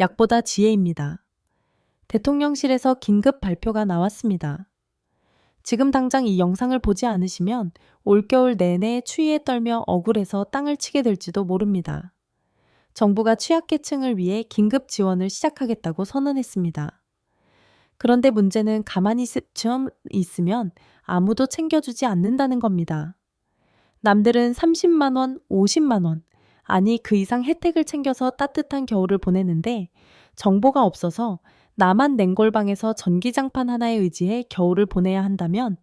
약보다 지혜입니다. 대통령실에서 긴급 발표가 나왔습니다. 지금 당장 이 영상을 보지 않으시면 올겨울 내내 추위에 떨며 억울해서 땅을 치게 될지도 모릅니다. 정부가 취약계층을 위해 긴급 지원을 시작하겠다고 선언했습니다. 그런데 문제는 가만히 있- 있으면 아무도 챙겨주지 않는다는 겁니다. 남들은 30만원, 50만원, 아니 그 이상 혜택을 챙겨서 따뜻한 겨울을 보내는데 정보가 없어서 나만 냉골방에서 전기장판 하나에 의지해 겨울을 보내야 한다면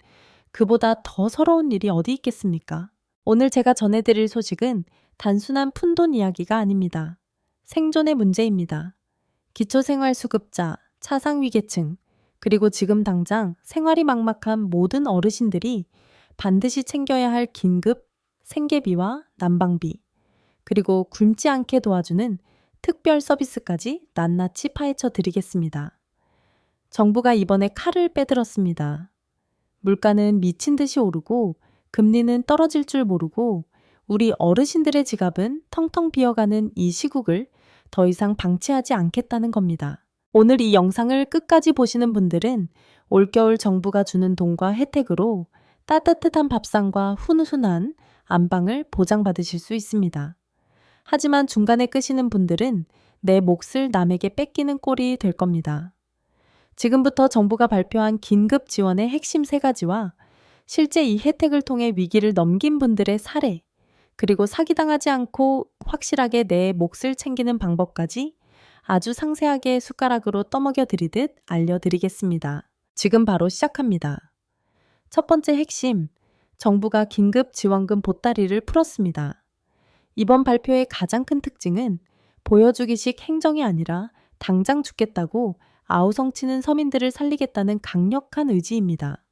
그보다 더 서러운 일이 어디 있겠습니까? 오늘 제가 전해드릴 소식은 단순한 푼돈 이야기가 아닙니다. 생존의 문제입니다. 기초생활수급자, 차상위계층, 그리고 지금 당장 생활이 막막한 모든 어르신들이 반드시 챙겨야 할 긴급 생계비와 난방비, 그리고 굶지 않게 도와주는 특별 서비스까지 낱낱이 파헤쳐 드리겠습니다. 정부가 이번에 칼을 빼들었습니다. 물가는 미친 듯이 오르고 금리는 떨어질 줄 모르고 우리 어르신들의 지갑은 텅텅 비어가는 이 시국을 더 이상 방치하지 않겠다는 겁니다. 오늘 이 영상을 끝까지 보시는 분들은 올겨울 정부가 주는 돈과 혜택으로 따뜻한 밥상과 훈훈한 안방을 보장받으실 수 있습니다. 하지만 중간에 끄시는 분들은 내 몫을 남에게 뺏기는 꼴이 될 겁니다. 지금부터 정부가 발표한 긴급 지원의 핵심 세 가지와 실제 이 혜택을 통해 위기를 넘긴 분들의 사례, 그리고 사기당하지 않고 확실하게 내 몫을 챙기는 방법까지 아주 상세하게 숟가락으로 떠먹여 드리듯 알려드리겠습니다. 지금 바로 시작합니다. 첫 번째 핵심, 정부가 긴급 지원금 보따리를 풀었습니다. 이번 발표의 가장 큰 특징은 보여주기식 행정이 아니라 당장 죽겠다고 아우성치는 서민들을 살리겠다는 강력한 의지입니다.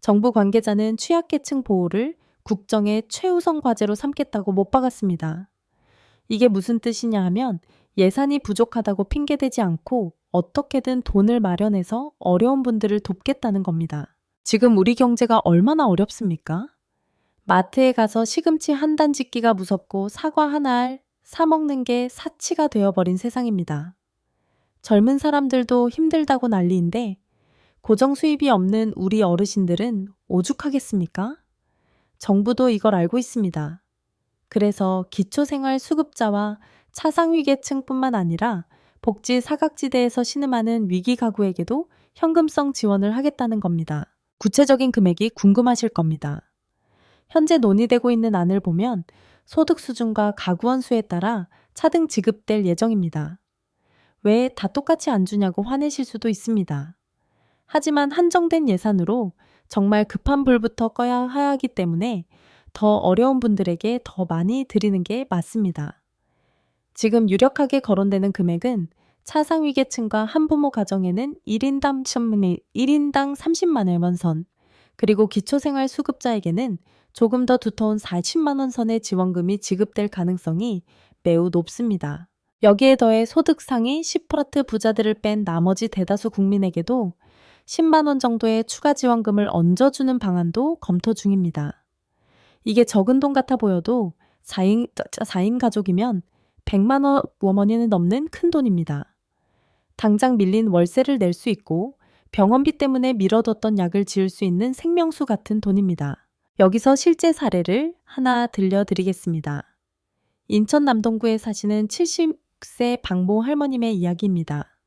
정부 관계자는 취약계층 보호를 국정의 최우선 과제로 삼겠다고 못 박았습니다. 이게 무슨 뜻이냐 하면 예산이 부족하다고 핑계대지 않고 어떻게든 돈을 마련해서 어려운 분들을 돕겠다는 겁니다. 지금 우리 경제가 얼마나 어렵습니까? 마트에 가서 시금치 한 단 짓기가 무섭고 사과 하나 알 사먹는 게 사치가 되어버린 세상입니다. 젊은 사람들도 힘들다고 난리인데 고정 수입이 없는 우리 어르신들은 오죽하겠습니까? 정부도 이걸 알고 있습니다. 그래서 기초생활 수급자와 차상위계층뿐만 아니라 복지 사각지대에서 신음하는 위기 가구에게도 현금성 지원을 하겠다는 겁니다. 구체적인 금액이 궁금하실 겁니다. 현재 논의되고 있는 안을 보면 소득 수준과 가구원 수에 따라 차등 지급될 예정입니다. 왜 다 똑같이 안 주냐고 화내실 수도 있습니다. 하지만 한정된 예산으로 정말 급한 불부터 꺼야 하기 때문에 더 어려운 분들에게 더 많이 드리는 게 맞습니다. 지금 유력하게 거론되는 금액은 차상위계층과 한부모 가정에는 1인당, 1인당 30만 원 선, 그리고 기초생활 수급자에게는 조금 더 두터운 40만 원 선의 지원금이 지급될 가능성이 매우 높습니다. 여기에 더해 소득 상위 10% 부자들을 뺀 나머지 대다수 국민에게도 10만 원 정도의 추가 지원금을 얹어주는 방안도 검토 중입니다. 이게 적은 돈 같아 보여도 4인, 4인 가족이면 100만 원 원원이 넘는 큰 돈입니다. 당장 밀린 월세를 낼 수 있고 병원비 때문에 미뤄뒀던 약을 지을 수 있는 생명수 같은 돈입니다. 여기서 실제 사례를 하나 들려드리겠습니다. 인천 남동구에 사시는 70세 박모 할머님의 이야기입니다.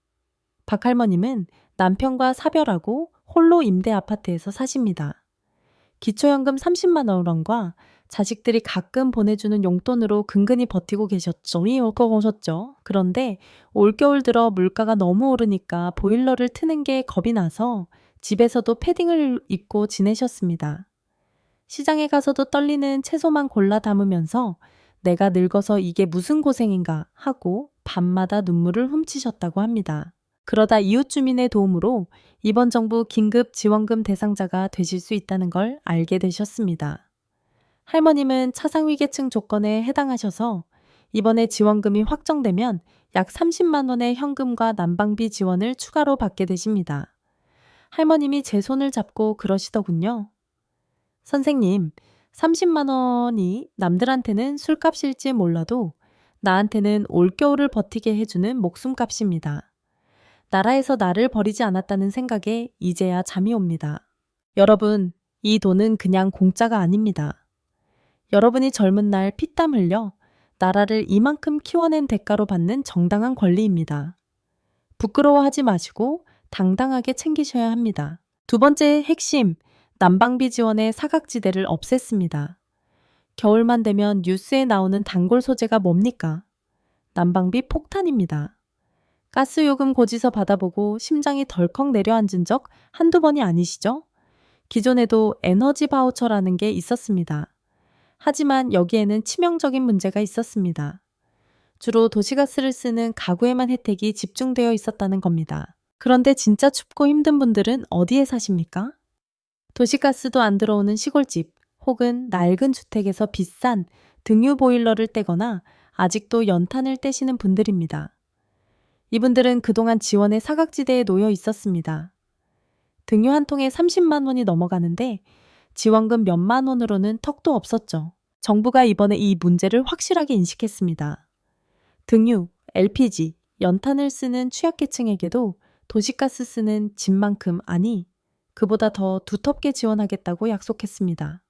박 할머님은 남편과 사별하고 홀로 임대 아파트에서 사십니다. 기초연금 30만 원과 자식들이 가끔 보내주는 용돈으로 근근히 버티고 계셨죠. 오셨죠. 그런데 올겨울 들어 물가가 너무 오르니까 보일러를 트는 게 겁이 나서 집에서도 패딩을 입고 지내셨습니다. 시장에 가서도 떨리는 채소만 골라 담으면서 내가 늙어서 이게 무슨 고생인가 하고 밤마다 눈물을 훔치셨다고 합니다. 그러다 이웃 주민의 도움으로 이번 정부 긴급 지원금 대상자가 되실 수 있다는 걸 알게 되셨습니다. 할머님은 차상위계층 조건에 해당하셔서 이번에 지원금이 확정되면 약 30만 원의 현금과 난방비 지원을 추가로 받게 되십니다. 할머님이 제 손을 잡고 그러시더군요. 선생님, 30만 원이 남들한테는 술값일지 몰라도 나한테는 올겨울을 버티게 해주는 목숨값입니다. 나라에서 나를 버리지 않았다는 생각에 이제야 잠이 옵니다. 여러분, 이 돈은 그냥 공짜가 아닙니다. 여러분이 젊은 날 피땀 흘려 나라를 이만큼 키워낸 대가로 받는 정당한 권리입니다. 부끄러워하지 마시고 당당하게 챙기셔야 합니다. 두 번째 핵심, 난방비 지원의 사각지대를 없앴습니다. 겨울만 되면 뉴스에 나오는 단골 소재가 뭡니까? 난방비 폭탄입니다. 가스요금 고지서 받아보고 심장이 덜컥 내려앉은 적 한두 번이 아니시죠? 기존에도 에너지 바우처라는 게 있었습니다. 하지만 여기에는 치명적인 문제가 있었습니다. 주로 도시가스를 쓰는 가구에만 혜택이 집중되어 있었다는 겁니다. 그런데 진짜 춥고 힘든 분들은 어디에 사십니까? 도시가스도 안 들어오는 시골집 혹은 낡은 주택에서 비싼 등유 보일러를 떼거나 아직도 연탄을 떼시는 분들입니다. 이분들은 그동안 지원의 사각지대에 놓여 있었습니다. 등유 한 통에 30만 원이 넘어가는데 지원금 몇만 원으로는 턱도 없었죠. 정부가 이번에 이 문제를 확실하게 인식했습니다. 등유, LPG, 연탄을 쓰는 취약계층에게도 도시가스 쓰는 집만큼 아니 그보다 더 두텁게 지원하겠다고 약속했습니다.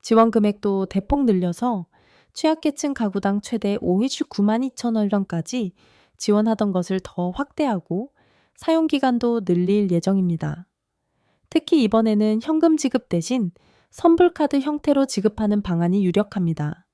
지원 금액도 대폭 늘려서 취약계층 가구당 최대 59만 2천 원까지 지원하던 것을 더 확대하고 사용 기간도 늘릴 예정입니다. 특히 이번에는 현금 지급 대신 선불카드 형태로 지급하는 방안이 유력합니다.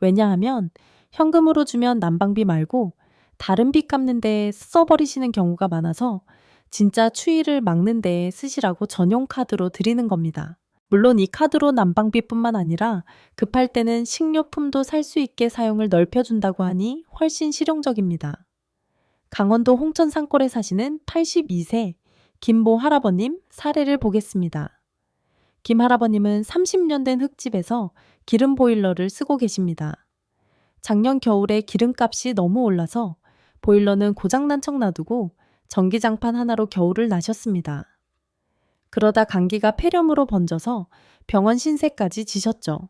왜냐하면 현금으로 주면 난방비 말고 다른 빚 갚는 데에 써버리시는 경우가 많아서 진짜 추위를 막는 데에 쓰시라고 전용 카드로 드리는 겁니다. 물론 이 카드로 난방비뿐만 아니라 급할 때는 식료품도 살 수 있게 사용을 넓혀준다고 하니 훨씬 실용적입니다. 강원도 홍천 산골에 사시는 82세 김보 할아버님 사례를 보겠습니다. 김 할아버님은 30년 된 흙집에서 기름 보일러를 쓰고 계십니다. 작년 겨울에 기름값이 너무 올라서 보일러는 고장난 척 놔두고 전기장판 하나로 겨울을 나셨습니다. 그러다 감기가 폐렴으로 번져서 병원 신세까지 지셨죠.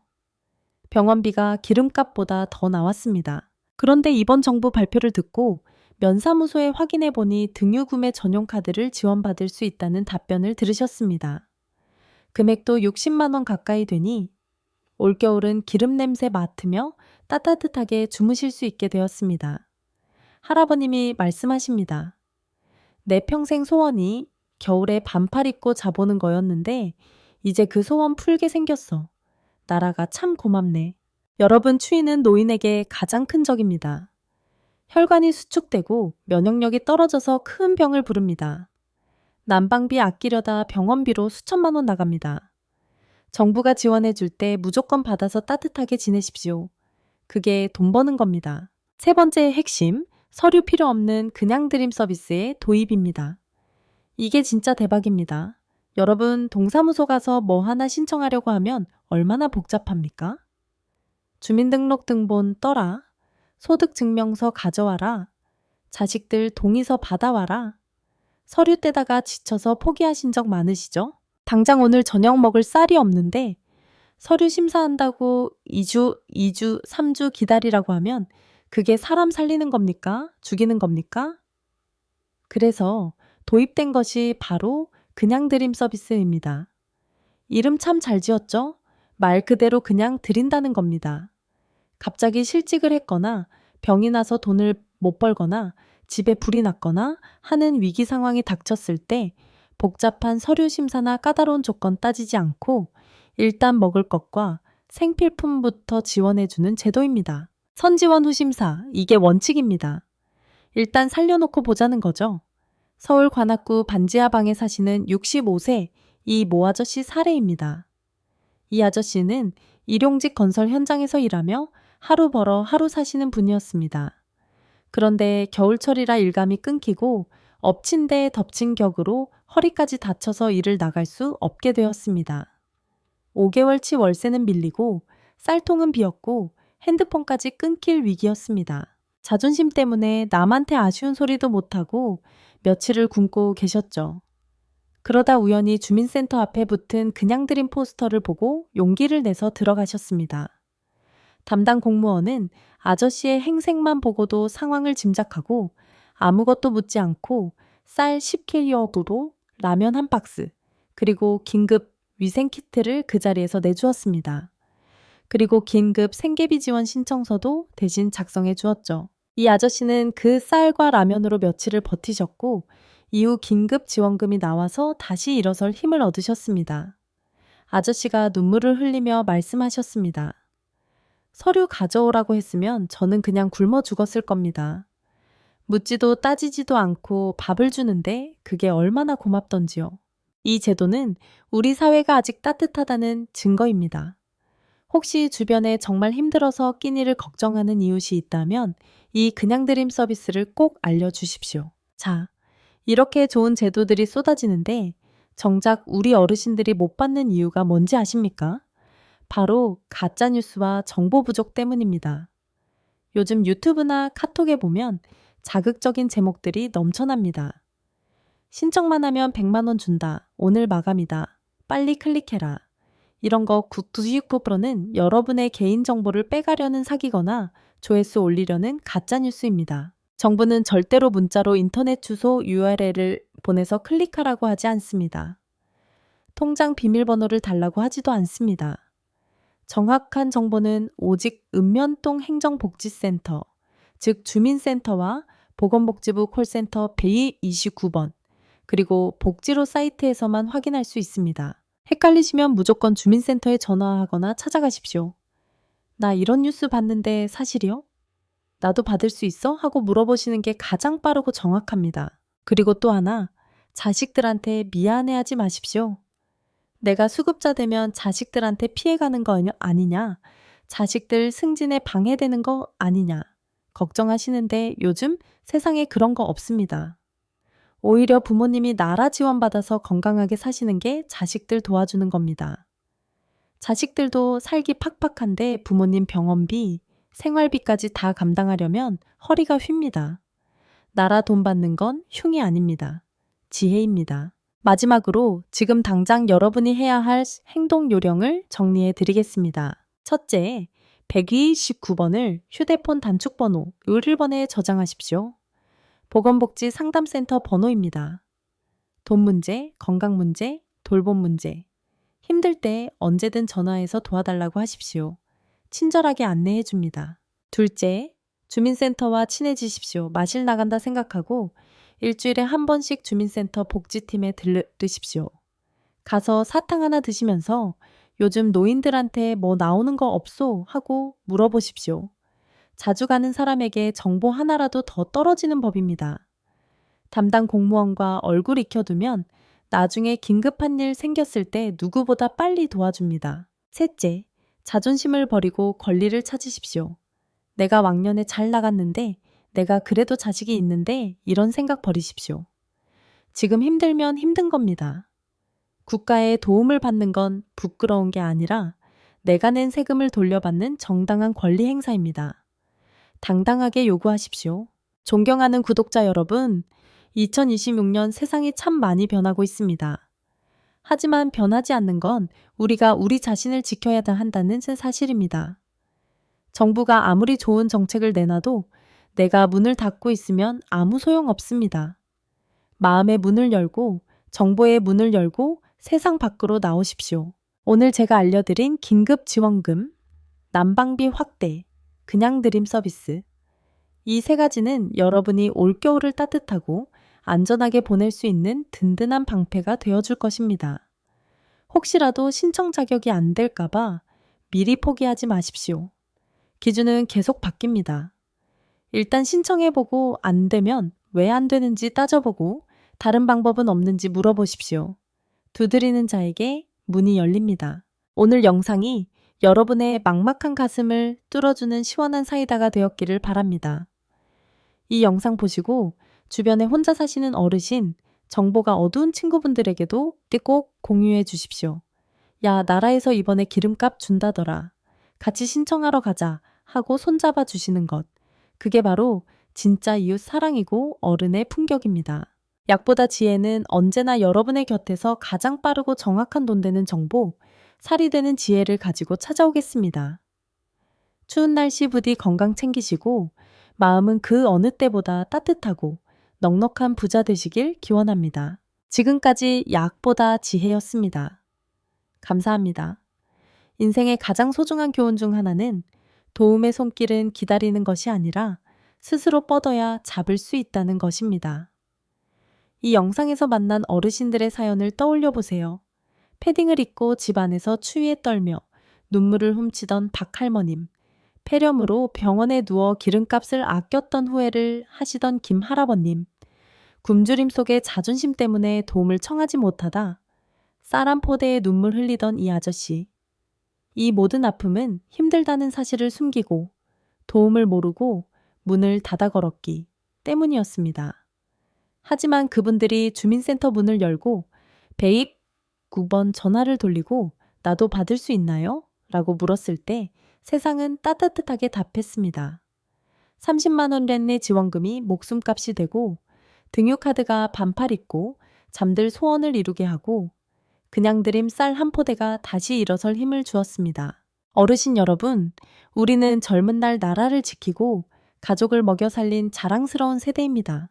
병원비가 기름값보다 더 나왔습니다. 그런데 이번 정부 발표를 듣고 면사무소에 확인해 보니 등유 구매 전용 카드를 지원받을 수 있다는 답변을 들으셨습니다. 금액도 60만 원 가까이 되니 올겨울은 기름 냄새 맡으며 따뜻하게 주무실 수 있게 되었습니다. 할아버님이 말씀하십니다. 내 평생 소원이 겨울에 반팔 입고 자보는 거였는데 이제 그 소원 풀게 생겼어. 나라가 참 고맙네. 여러분 추위는 노인에게 가장 큰 적입니다. 혈관이 수축되고 면역력이 떨어져서 큰 병을 부릅니다. 난방비 아끼려다 병원비로 수천만 원 나갑니다. 정부가 지원해 줄 때 무조건 받아서 따뜻하게 지내십시오. 그게 돈 버는 겁니다. 세 번째 핵심, 서류 필요 없는 그냥 드림 서비스의 도입입니다. 이게 진짜 대박입니다. 여러분, 동사무소 가서 뭐 하나 신청하려고 하면 얼마나 복잡합니까? 주민등록등본 떠라. 소득증명서 가져와라. 자식들 동의서 받아와라. 서류 떼다가 지쳐서 포기하신 적 많으시죠? 당장 오늘 저녁 먹을 쌀이 없는데 서류 심사한다고 2주, 2주, 3주 기다리라고 하면 그게 사람 살리는 겁니까? 죽이는 겁니까? 그래서 도입된 것이 바로 그냥 드림 서비스입니다. 이름 참 잘 지었죠? 말 그대로 그냥 드린다는 겁니다. 갑자기 실직을 했거나 병이 나서 돈을 못 벌거나 집에 불이 났거나 하는 위기 상황이 닥쳤을 때 복잡한 서류 심사나 까다로운 조건 따지지 않고 일단 먹을 것과 생필품부터 지원해주는 제도입니다. 선지원 후 심사, 이게 원칙입니다. 일단 살려놓고 보자는 거죠. 서울 관악구 반지하방에 사시는 65세 이 모 아저씨 사례입니다. 이 아저씨는 일용직 건설 현장에서 일하며 하루 벌어 하루 사시는 분이었습니다. 그런데 겨울철이라 일감이 끊기고 엎친 데 덮친 격으로 허리까지 다쳐서 일을 나갈 수 없게 되었습니다. 5개월치 월세는 밀리고 쌀통은 비었고 핸드폰까지 끊길 위기였습니다. 자존심 때문에 남한테 아쉬운 소리도 못하고 며칠을 굶고 계셨죠. 그러다 우연히 주민센터 앞에 붙은 그냥 드림 포스터를 보고 용기를 내서 들어가셨습니다. 담당 공무원은 아저씨의 행색만 보고도 상황을 짐작하고 아무것도 묻지 않고 쌀 10kg도 라면 한 박스, 그리고 긴급 위생 키트를 그 자리에서 내주었습니다. 그리고 긴급 생계비 지원 신청서도 대신 작성해 주었죠. 이 아저씨는 그 쌀과 라면으로 며칠을 버티셨고 이후 긴급 지원금이 나와서 다시 일어설 힘을 얻으셨습니다. 아저씨가 눈물을 흘리며 말씀하셨습니다. 서류 가져오라고 했으면 저는 그냥 굶어 죽었을 겁니다. 묻지도 따지지도 않고 밥을 주는데 그게 얼마나 고맙던지요. 이 제도는 우리 사회가 아직 따뜻하다는 증거입니다. 혹시 주변에 정말 힘들어서 끼니를 걱정하는 이웃이 있다면 이 그냥 드림 서비스를 꼭 알려주십시오. 자, 이렇게 좋은 제도들이 쏟아지는데 정작 우리 어르신들이 못 받는 이유가 뭔지 아십니까? 바로 가짜뉴스와 정보 부족 때문입니다. 요즘 유튜브나 카톡에 보면 자극적인 제목들이 넘쳐납니다. 신청만 하면 100만원 준다. 오늘 마감이다. 빨리 클릭해라. 이런 거 99%는 여러분의 개인정보를 빼가려는 사기거나 조회수 올리려는 가짜뉴스입니다. 정부는 절대로 문자로 인터넷 주소 URL을 보내서 클릭하라고 하지 않습니다. 통장 비밀번호를 달라고 하지도 않습니다. 정확한 정보는 오직 읍면동 행정복지센터, 즉 주민센터와 보건복지부 콜센터 배29번, 그리고 복지로 사이트에서만 확인할 수 있습니다. 헷갈리시면 무조건 주민센터에 전화하거나 찾아가십시오. 나 이런 뉴스 봤는데 사실이요? 나도 받을 수 있어? 하고 물어보시는 게 가장 빠르고 정확합니다. 그리고 또 하나, 자식들한테 미안해하지 마십시오. 내가 수급자 되면 자식들한테 피해가는 거 아니냐? 자식들 승진에 방해되는 거 아니냐? 걱정하시는데 요즘 세상에 그런 거 없습니다. 오히려 부모님이 나라 지원받아서 건강하게 사시는 게 자식들 도와주는 겁니다. 자식들도 살기 팍팍한데 부모님 병원비, 생활비까지 다 감당하려면 허리가 휩니다. 나라 돈 받는 건 흉이 아닙니다. 지혜입니다. 마지막으로 지금 당장 여러분이 해야 할 행동 요령을 정리해 드리겠습니다. 첫째, 129번을 휴대폰 단축번호 11번에 저장하십시오. 보건복지 상담센터 번호입니다. 돈 문제, 건강 문제, 돌봄 문제. 힘들 때 언제든 전화해서 도와달라고 하십시오. 친절하게 안내해 줍니다. 둘째, 주민센터와 친해지십시오. 마실 나간다 생각하고 일주일에 한 번씩 주민센터 복지팀에 들르십시오. 가서 사탕 하나 드시면서 요즘 노인들한테 뭐 나오는 거 없소? 하고 물어보십시오. 자주 가는 사람에게 정보 하나라도 더 떨어지는 법입니다. 담당 공무원과 얼굴 익혀두면 나중에 긴급한 일 생겼을 때 누구보다 빨리 도와줍니다. 셋째, 자존심을 버리고 권리를 찾으십시오. 내가 왕년에 잘 나갔는데 내가 그래도 자식이 있는데 이런 생각 버리십시오. 지금 힘들면 힘든 겁니다. 국가의 도움을 받는 건 부끄러운 게 아니라 내가 낸 세금을 돌려받는 정당한 권리 행사입니다. 당당하게 요구하십시오. 존경하는 구독자 여러분, 2026년 세상이 참 많이 변하고 있습니다. 하지만 변하지 않는 건 우리가 우리 자신을 지켜야 한다는 사실입니다. 정부가 아무리 좋은 정책을 내놔도 내가 문을 닫고 있으면 아무 소용 없습니다. 마음의 문을 열고 정보의 문을 열고 세상 밖으로 나오십시오. 오늘 제가 알려드린 긴급 지원금, 난방비 확대, 그냥 드림 서비스. 이 세 가지는 여러분이 올겨울을 따뜻하고 안전하게 보낼 수 있는 든든한 방패가 되어줄 것입니다. 혹시라도 신청 자격이 안 될까봐 미리 포기하지 마십시오. 기준은 계속 바뀝니다. 일단 신청해보고 안 되면 왜 안 되는지 따져보고 다른 방법은 없는지 물어보십시오. 두드리는 자에게 문이 열립니다. 오늘 영상이 여러분의 막막한 가슴을 뚫어주는 시원한 사이다가 되었기를 바랍니다. 이 영상 보시고 주변에 혼자 사시는 어르신, 정보가 어두운 친구분들에게도 꼭 공유해 주십시오. 야, 나라에서 이번에 기름값 준다더라. 같이 신청하러 가자. 하고 손잡아 주시는 것. 그게 바로 진짜 이웃 사랑이고 어른의 품격입니다. 약보다 지혜는 언제나 여러분의 곁에서 가장 빠르고 정확한 돈 되는 정보, 살이 되는 지혜를 가지고 찾아오겠습니다. 추운 날씨 부디 건강 챙기시고 마음은 그 어느 때보다 따뜻하고 넉넉한 부자 되시길 기원합니다. 지금까지 약보다 지혜였습니다. 감사합니다. 인생의 가장 소중한 교훈 중 하나는 도움의 손길은 기다리는 것이 아니라 스스로 뻗어야 잡을 수 있다는 것입니다. 이 영상에서 만난 어르신들의 사연을 떠올려 보세요. 패딩을 입고 집 안에서 추위에 떨며 눈물을 훔치던 박할머님, 폐렴으로 병원에 누워 기름값을 아꼈던 후회를 하시던 김할아버님, 굶주림 속에 자존심 때문에 도움을 청하지 못하다 쌀한 포대에 눈물 흘리던 이 아저씨. 이 모든 아픔은 힘들다는 사실을 숨기고 도움을 모르고 문을 닫아 걸었기 때문이었습니다. 하지만 그분들이 주민센터 문을 열고 배입 9번 전화를 돌리고 나도 받을 수 있나요? 라고 물었을 때 세상은 따뜻하게 답했습니다. 30만원 렌네 지원금이 목숨값이 되고 등유카드가 반팔 입고 잠들 소원을 이루게 하고 그냥 드림 쌀 한 포대가 다시 일어설 힘을 주었습니다. 어르신 여러분, 우리는 젊은 날 나라를 지키고 가족을 먹여 살린 자랑스러운 세대입니다.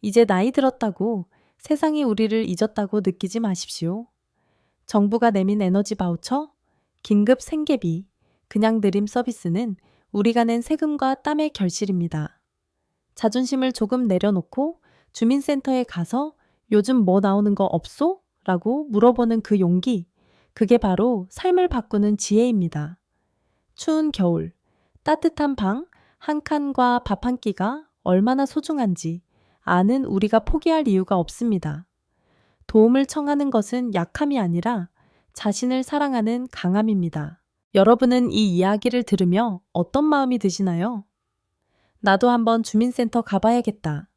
이제 나이 들었다고 세상이 우리를 잊었다고 느끼지 마십시오. 정부가 내민 에너지 바우처, 긴급 생계비, 그냥 드림 서비스는 우리가 낸 세금과 땀의 결실입니다. 자존심을 조금 내려놓고 주민센터에 가서 요즘 뭐 나오는 거 없소? 라고 물어보는 그 용기, 그게 바로 삶을 바꾸는 지혜입니다. 추운 겨울, 따뜻한 방 한 칸과 밥 한 끼가 얼마나 소중한지 아는 우리가 포기할 이유가 없습니다. 도움을 청하는 것은 약함이 아니라 자신을 사랑하는 강함입니다. 여러분은 이 이야기를 들으며 어떤 마음이 드시나요? 나도 한번 주민센터 가봐야겠다.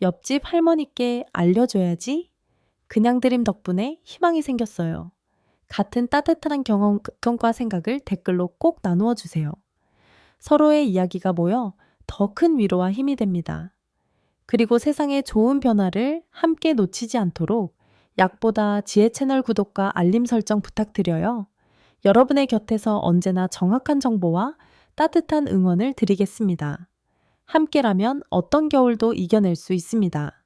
옆집 할머니께 알려줘야지. 그냥 드림 덕분에 희망이 생겼어요. 같은 따뜻한 경험, 경과 생각을 댓글로 꼭 나누어 주세요. 서로의 이야기가 모여 더 큰 위로와 힘이 됩니다. 그리고 세상의 좋은 변화를 함께 놓치지 않도록 약보다 지혜 채널 구독과 알림 설정 부탁드려요. 여러분의 곁에서 언제나 정확한 정보와 따뜻한 응원을 드리겠습니다. 함께라면 어떤 겨울도 이겨낼 수 있습니다.